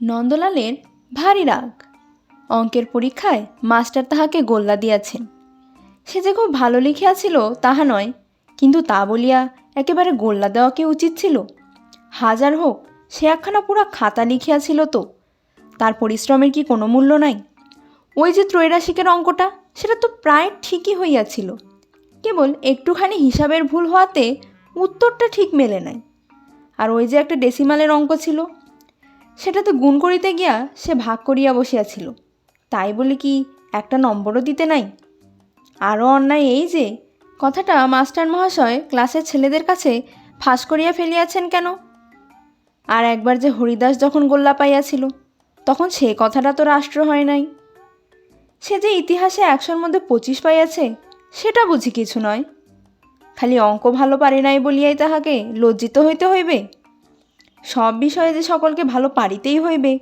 নন্দলালের ভারী রাগ। অঙ্কের পরীক্ষায় মাস্টার তাহাকে গোল্লা দিয়াছেন। সে যে খুব ভালো লিখিয়াছিল তাহা নয়, কিন্তু তা বলিয়া একেবারে গোল্লা দেওয়া কি উচিত ছিল? হাজার হোক, সে একখানা পুরা খাতা লিখিয়াছিল তো, তার পরিশ্রমের কি কোনো মূল্য নাই? ওই যে ত্রৈরাশিকের অঙ্কটা, সেটা তো প্রায় ঠিকই হইয়াছিল। কেবল একটুখানি হিসাবের ভুল হওয়াতে উত্তরটা ঠিক মেলে নাই। আর ওই যে একটা ডেসিমালের অঙ্ক ছিল সেটাতে গুণ করিতে গিয়া সে ভাগ করিয়া বসিয়াছিল তাই বলে কি একটা নম্বরও দিতে নাই? আরও অন্যায় এই যে, কথাটা মাস্টার মহাশয় ক্লাসের ছেলেদের কাছে ফাঁস করিয়া ফেলিয়াছেন কেন? আর একবার যে হরিদাস যখন গোল্লা পাইয়াছিল, তখন সে কথাটা তো রাষ্ট্র হয় নাই। সে যে ইতিহাসে একশোর মধ্যে পঁচিশ পাইয়াছে, সেটা বুঝি কিছু নয়। খালি অঙ্ক ভালো পারে নাই বলিয়াই তাহাকে লজ্জিত হইতে হইবে? সব বিষয়ে যে সকলকে ভালো পারিতেই হইবে,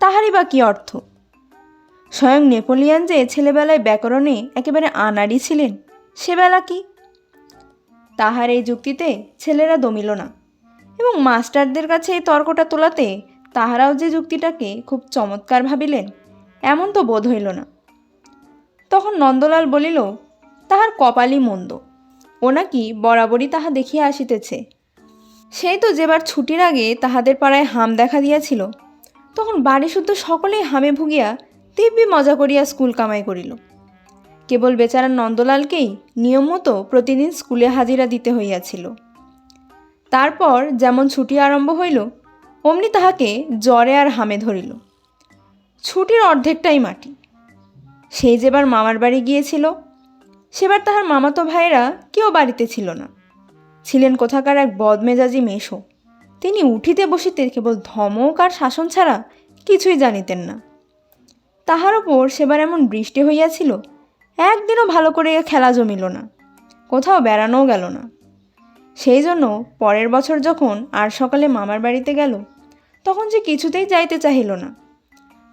তাহারই বা কী অর্থ? স্বয়ং নেপোলিয়ান যে ছেলেবেলায় ব্যাকরণে একেবারে আনাড়ি ছিলেন, সে বেলা কি? তাহার এই যুক্তিতে ছেলেরা দমিল না, এবং মাস্টারদের কাছে এই তর্কটা তোলাতে তাহারাও যে যুক্তিটাকে খুব চমৎকার ভাবিলেন, এমন তো বোধ হইল না। তখন নন্দলাল বলিল, তাহার কপালই মন্দ, ও নাকি বরাবরই তাহা দেখিয়া আসিতেছে। সেই তো যেবার ছুটির আগে তাহাদের পাড়ায় হাম দেখা দিয়াছিল। তখন বাড়ি শুদ্ধ সকলেই হামে ভুগিয়া দিব্যি মজা করিয়া স্কুল কামাই করিল। কেবল বেচারা নন্দলালকেই নিয়ম মতো প্রতিদিন স্কুলে হাজিরা দিতে হইয়াছিল। তারপর যেমন ছুটি আরম্ভ হইল, অমনি তাহাকে জ্বরে আর হামে ধরিল। ছুটির অর্ধেকটাই মাটি। সেই যেবার মামার বাড়ি গিয়েছিল, সেবার তাহার মামাতো ভাইয়েরা কেউ বাড়িতে ছিল না। ছিলেন কোথাকার এক বদমেজাজি মেশো তিনি উঠিতে বসিতে কেবল ধমক আর শাসন ছাড়া কিছুই জানিতেন না। তাহার ওপর সেবার এমন বৃষ্টি হইয়াছিল, একদিনও ভালো করে খেলা জমিল না, কোথাও বেড়ানোও গেল না। সেই জন্য পরের বছর যখন আর সকালে মামার বাড়িতে গেল, তখন যে কিছুতেই যাইতে চাহিল না।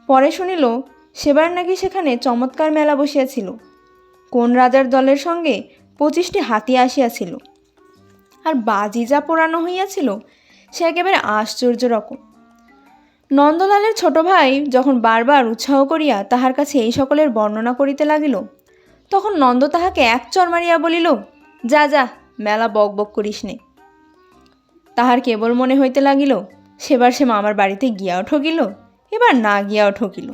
পরে শুনিল, সেবার নাকি সেখানে চমৎকার মেলা বসিয়াছিল। কোন রাজার দলের সঙ্গে পঁচিশটি হাতি আসিয়াছিল। আর বাজি যা পোড়ানো হইয়াছিল, সে একেবারে আশ্চর্য রকম। নন্দলালের ছোট ভাই যখন বারবার উৎসাহ করিয়া তাহার কাছে এই সকলের বর্ণনা করিতে লাগিল, তখন নন্দ তাহাকে এক চর মারিয়া বলিল, যা যা, মেলা বক বক করিস নে। তাহার কেবল মনে হইতে লাগিল, সেবার সে মামার বাড়িতে গিয়াও ঠকিল, এবার না গিয়াও ঠকিল।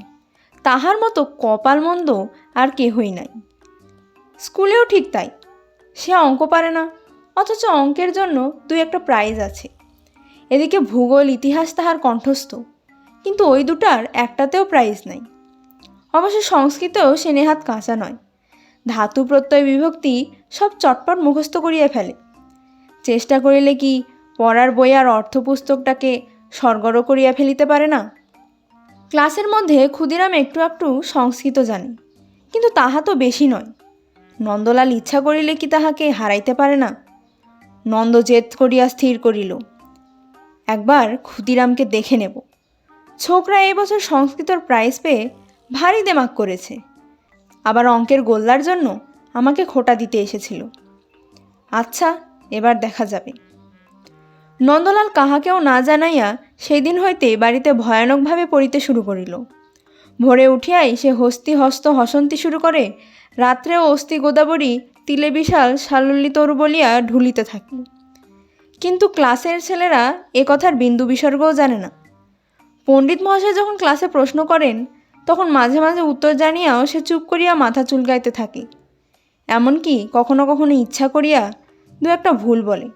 তাহার মতো কপাল মন্দ আর কেহই নাই। স্কুলেও ঠিক তাই, সে অঙ্ক পারে না। অথচ অঙ্কের জন্য দুই একটা প্রাইজ আছে। এদিকে ভূগোল, ইতিহাস তাহার কণ্ঠস্থ, কিন্তু ওই দুটার একটাতেও প্রাইজ নাই। অবশ্য সংস্কৃতেও সে নেহাত কাঁচা নয়। ধাতু প্রত্যয় বিভক্তি সব চটপট মুখস্থ করিয়া ফেলে। চেষ্টা করিলে কি পড়ার বই আর অর্থপুস্তকটাকে সরগর করিয়া ফেলিতে পারে না? ক্লাসের মধ্যে ক্ষুদিরাম একটু একটু সংস্কৃত জানে, কিন্তু তাহা তো বেশি নয়। নন্দলাল ইচ্ছা করিলে কি তাহাকে হারাইতে পারে না? নন্দ জেদ করিয়া স্থির করিল, একবার ক্ষুদিরামকে দেখে নেব। ছোকরা এই বছর সংস্কৃতর প্রাইজ পেয়ে ভারী দেমাক করেছে। আবার অঙ্কের গোল্লার জন্য আমাকে খোটা দিতে এসেছিল। আচ্ছা এবার দেখা যাবে। নন্দলাল কাহাকেও না জানাইয়া সেই দিন হইতে বাড়িতে ভয়ানকভাবে পড়িতে শুরু করিল। ভোরে উঠিয়াই সে হস্তি হস্ত হসন্তি শুরু করে, রাত্রেও অস্থি গোদাবরী তিলে বিশাল সালুল্লি তরু বলিয়া ঢুলিতে থাকিল কিন্তু ক্লাসের ছেলেরা এ কথার বিন্দু বিসর্গও জানে না। পণ্ডিত মহাশয় যখন ক্লাসে প্রশ্ন করেন, তখন মাঝে মাঝে উত্তর জানিয়াও সে চুপ করিয়া মাথা চুলকাইতে থাকে। এমনকি কখনো কখনো ইচ্ছা করিয়া দু একটা ভুল বলে।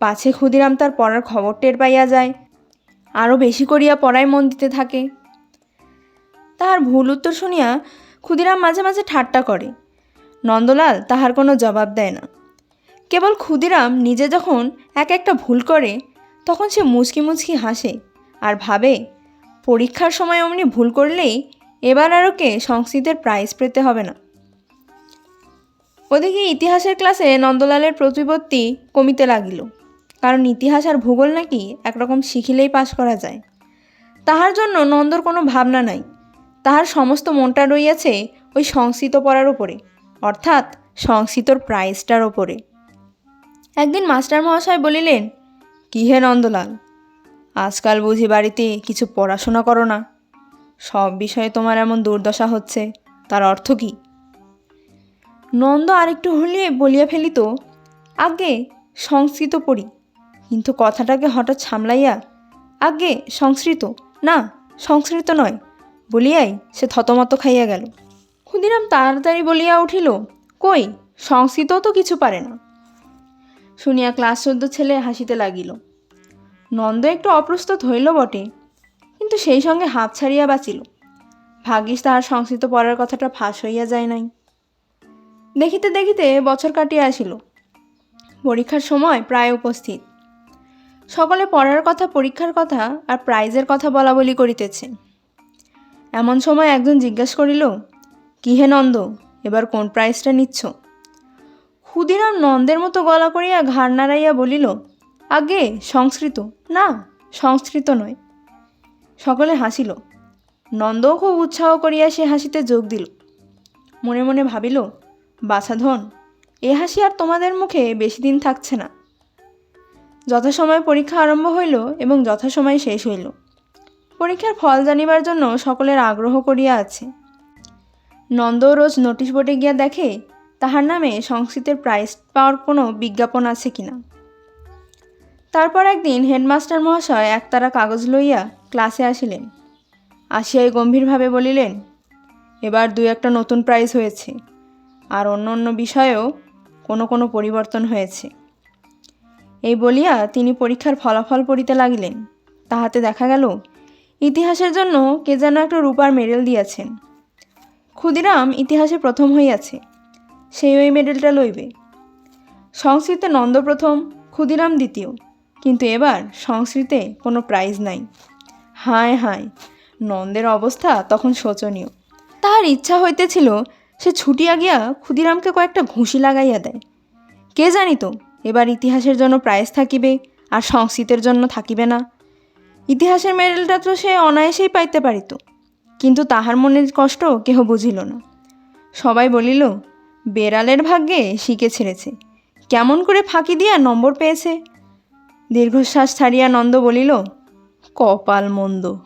পাছে ক্ষুদিরাম তার পড়ার খবর টের পাইয়া যায়, আরও বেশি করিয়া পড়ায় মন দিতে থাকে। তাহার ভুল উত্তর শুনিয়া ক্ষুদিরাম মাঝে মাঝে ঠাট্টা করে। নন্দলাল তাহার কোনো জবাব দেয় না। কেবল ক্ষুদিরাম নিজে যখন এক একটা ভুল করে, তখন সে মুচকি মুচকি হাসে আর ভাবে, পরীক্ষার সময় অমনি ভুল করলেই এবার আর ওকে সংস্কৃতের প্রাইজ পেতে হবে না। ওদিকে ইতিহাসের ক্লাসে নন্দলালের প্রতিপত্তি কমিতে লাগিল, কারণ ইতিহাস আর ভূগোল নাকি একরকম শিখিলেই পাশ করা যায়। তাহার জন্য নন্দর কোনো ভাবনা নাই, তাহার সমস্ত মনটা রইয়াছে ওই সংস্কৃত পড়ার ওপরে অর্থাৎ সংস্কৃতর প্রাইজটার ওপরে। একদিন মাস্টার মহাশয় বলিলেন, কি হে নন্দলাল, আজকাল বুঝি বাড়িতে কিছু পড়াশোনা করো না? সব বিষয়ে তোমার এমন দুর্দশা হচ্ছে, তার অর্থ কী? নন্দ আরেকটু হলে বলিয়া ফেলিত আগে সংস্কৃত পড়ি। কিন্তু কথাটাকে হঠাৎ সামলাইয়া আগে সংস্কৃত। না, সংস্কৃত নয়, বলিয়াই সে থতমত খাইয়া গেল। ক্ষুদিরাম তাড়াতাড়ি বলিয়া উঠিল, কই, সংস্কৃত তো কিছু পারে না। শুনিয়া ক্লাস চোদ্দ ছেলে হাসিতে লাগিল। নন্দ একটু অপ্রস্তুত হইল বটে, কিন্তু সেই সঙ্গে হাঁপ ছাড়িয়া বাঁচিল। ভাগ্যিস তাহার সংস্কৃত পড়ার কথাটা ফাঁস হইয়া যায় নাই। দেখিতে দেখিতে বছর কাটিয়া আসিল। পরীক্ষার সময় প্রায় উপস্থিত। সকলে পড়ার কথা, পরীক্ষার কথা আর প্রাইজের কথা বলা বলি করিতেছে। এমন সময় একজন জিজ্ঞাসা করিল কি হে নন্দ, এবার কোন প্রাইজটা নিচ্ছ? ক্ষুদিরাম নন্দের মতো গলা করিয়া ঘাড় নাড়াইয়া বলিল, আগে সংস্কৃত, না, সংস্কৃত নয়। সকলে হাসিল। নন্দও খুব উৎসাহ করিয়া সে হাসিতে যোগ দিল। মনে মনে ভাবিল বাছাধন এ হাসি আর তোমাদের মুখে বেশি দিন থাকছে না। যথাসময়ে পরীক্ষা আরম্ভ হইল এবং যথাসময়ে শেষ হইল। পরীক্ষার ফল জানিবার জন্য সকলের আগ্রহ করিয়া আছে। নন্দ রোজ নোটিশ বোর্ডে গিয়া দেখে, তাহার নামে সংস্কৃতের প্রাইজ পাওয়ার কোনো বিজ্ঞাপন আছে কিনা। তারপর একদিন হেডমাস্টার মহাশয় একতারা কাগজ লইয়া ক্লাসে আসিলেন। আসিয়াই গম্ভীরভাবে বলিলেন, এবার দু একটা নতুন প্রাইজ হয়েছে, আর অন্য অন্য বিষয়েও কোনো কোনো পরিবর্তন হয়েছে এই বলিয়া তিনি পরীক্ষার ফলাফল পড়িতে লাগিলেন। তাহাতে দেখা গেল, ইতিহাসের জন্য কে যেন একটা রূপার মেডেল দিয়াছেন। ক্ষুদিরাম ইতিহাসে প্রথম হইয়াছে, সেই ওই মেডেলটা লইবে। সংস্কৃতে নন্দ প্রথম, ক্ষুদিরাম দ্বিতীয়, কিন্তু এবার সংস্কৃতে কোনো প্রাইজ নাই। হায় হায়, নন্দের অবস্থা তখন শোচনীয়। তাহার ইচ্ছা হইতেছিল, সে ছুটিয়া গিয়া ক্ষুদিরামকে কয়েকটা ঘুষি লাগাইয়া দেয়। কে জানিত, এবার ইতিহাসের জন্য প্রাইজ থাকিবে, আর সংস্কৃতের জন্য থাকিবে না। ইতিহাসের মেডেলটা তো সে অনায়াসেই পাইতে পারিত। কিন্তু তাহার মনের কষ্ট কেহ বুঝিল না। সবাই বলিল, বেড়ালের ভাগ্যে শিকে ছেড়েছে। কেমন করে ফাঁকি দিয়া নম্বর পেয়েছে? দীর্ঘশ্বাস ছাড়িয়া নন্দ বলিল, কপাল মন্দ।